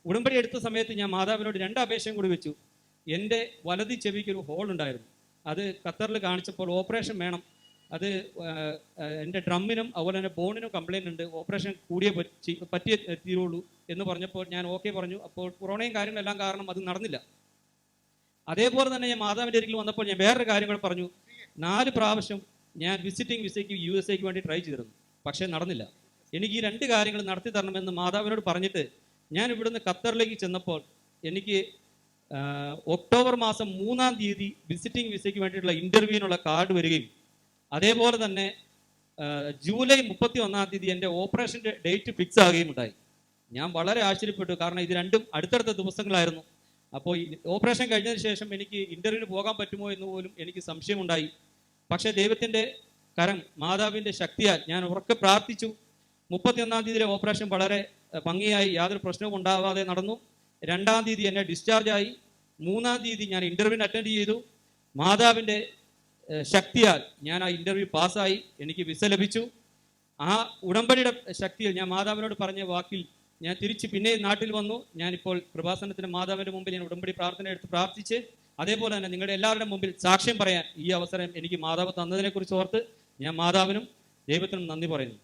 ഉടമ്പടി എടുത്ത സമയത്ത് ഞാൻ മാതാവിനോട് രണ്ട് അപേക്ഷയും കൂടി വെച്ചു. എന്റെ വലതി ചെവിക്ക് ഒരു ഹോൾ ഉണ്ടായിരുന്നു. അത് ഖത്തറിൽ കാണിച്ചപ്പോൾ ഓപ്പറേഷൻ വേണം. അത് എന്റെ ഡ്രമ്മിനും അതുപോലെ തന്നെ ബോണിനും കംപ്ലൈന്റ് ഉണ്ട്. ഓപ്പറേഷൻ കൂടിയേ പറ്റി പറ്റിയേ തീരുള്ളൂ എന്ന് പറഞ്ഞപ്പോൾ ഞാൻ ഓക്കെ പറഞ്ഞു. അപ്പോൾ കൊറോണയും കാര്യങ്ങളെല്ലാം കാരണം അത് നടന്നില്ല. അതേപോലെ തന്നെ ഞാൻ മാതാവിന്റെ അരികിൽ വന്നപ്പോൾ ഞാൻ വേറൊരു കാര്യം കൂടെ പറഞ്ഞു. നാല് പ്രാവശ്യം ഞാൻ വിസിറ്റിംഗ് വിസയ്ക്ക് യു എസ് എക്ക് വേണ്ടി ട്രൈ ചെയ്തിരുന്നു. പക്ഷേ നടന്നില്ല. എനിക്ക് ഈ രണ്ട് കാര്യങ്ങൾ നടത്തി തരണമെന്ന് മാതാവിനോട് പറഞ്ഞിട്ട് ഞാൻ ഇവിടുന്ന് ഖത്തറിലേക്ക് ചെന്നപ്പോൾ എനിക്ക് ഒക്ടോബർ മാസം മൂന്നാം തീയതി വിസിറ്റിംഗ് വിസയ്ക്ക് വേണ്ടിയിട്ടുള്ള ഇന്റർവ്യൂവിനുള്ള കാർഡ് വരികയും അതേപോലെ തന്നെ ജൂലൈ മുപ്പത്തി ഒന്നാം തീയതി എന്റെ ഓപ്പറേഷന്റെ ഡേറ്റ് ഫിക്സ് ആകുകയും ഉണ്ടായി. ഞാൻ വളരെ ആശ്ചര്യപ്പെട്ടു. കാരണം ഇത് രണ്ടും അടുത്തടുത്ത ദിവസങ്ങളായിരുന്നു. അപ്പോൾ ഓപ്പറേഷൻ കഴിഞ്ഞതിന് ശേഷം എനിക്ക് ഇന്റർവ്യൂവിന് പോകാൻ പറ്റുമോ എന്ന് പോലും എനിക്ക് സംശയമുണ്ടായി. പക്ഷേ ദൈവത്തിന്റെ കരം മാതാവിന്റെ ശക്തിയാൽ ഞാൻ ഉറക്കെ പ്രാർത്ഥിച്ചു. മുപ്പത്തിയൊന്നാം തീയതിയിലെ ഓപ്പറേഷൻ വളരെ ഭംഗിയായി യാതൊരു പ്രശ്നവും ഉണ്ടാവാതെ നടന്നു. രണ്ടാം തീയതി എന്നെ ഡിസ്ചാർജ് ആയി. മൂന്നാം തീയതി ഞാൻ ഇന്റർവ്യൂവിന് അറ്റൻഡ് ചെയ്തു. മാതാവിന്റെ ശക്തിയാൽ ഞാൻ ആ ഇന്റർവ്യൂ പാസ്സായി. എനിക്ക് വിസ ലഭിച്ചു. ആ ഉടമ്പടിയുടെ ശക്തിയിൽ ഞാൻ മാതാവിനോട് പറഞ്ഞ വാക്കിൽ ഞാൻ തിരിച്ച് പിന്നെ നാട്ടിൽ വന്നു. ഞാനിപ്പോൾ പ്രഭാസനത്തിന്റെ മാതാവിന്റെ മുമ്പിൽ ഞാൻ ഉടമ്പടി പ്രാർത്ഥന എടുത്ത് പ്രാർത്ഥിച്ച് അതേപോലെ തന്നെ നിങ്ങളുടെ എല്ലാവരുടെ മുമ്പിൽ സാക്ഷ്യം പറയാൻ ഈ അവസരം എനിക്ക് മാതാവ് തന്നതിനെക്കുറിച്ച് ഓർത്ത് ഞാൻ മാതാവിനും ദൈവത്തിനും നന്ദി പറയുന്നു.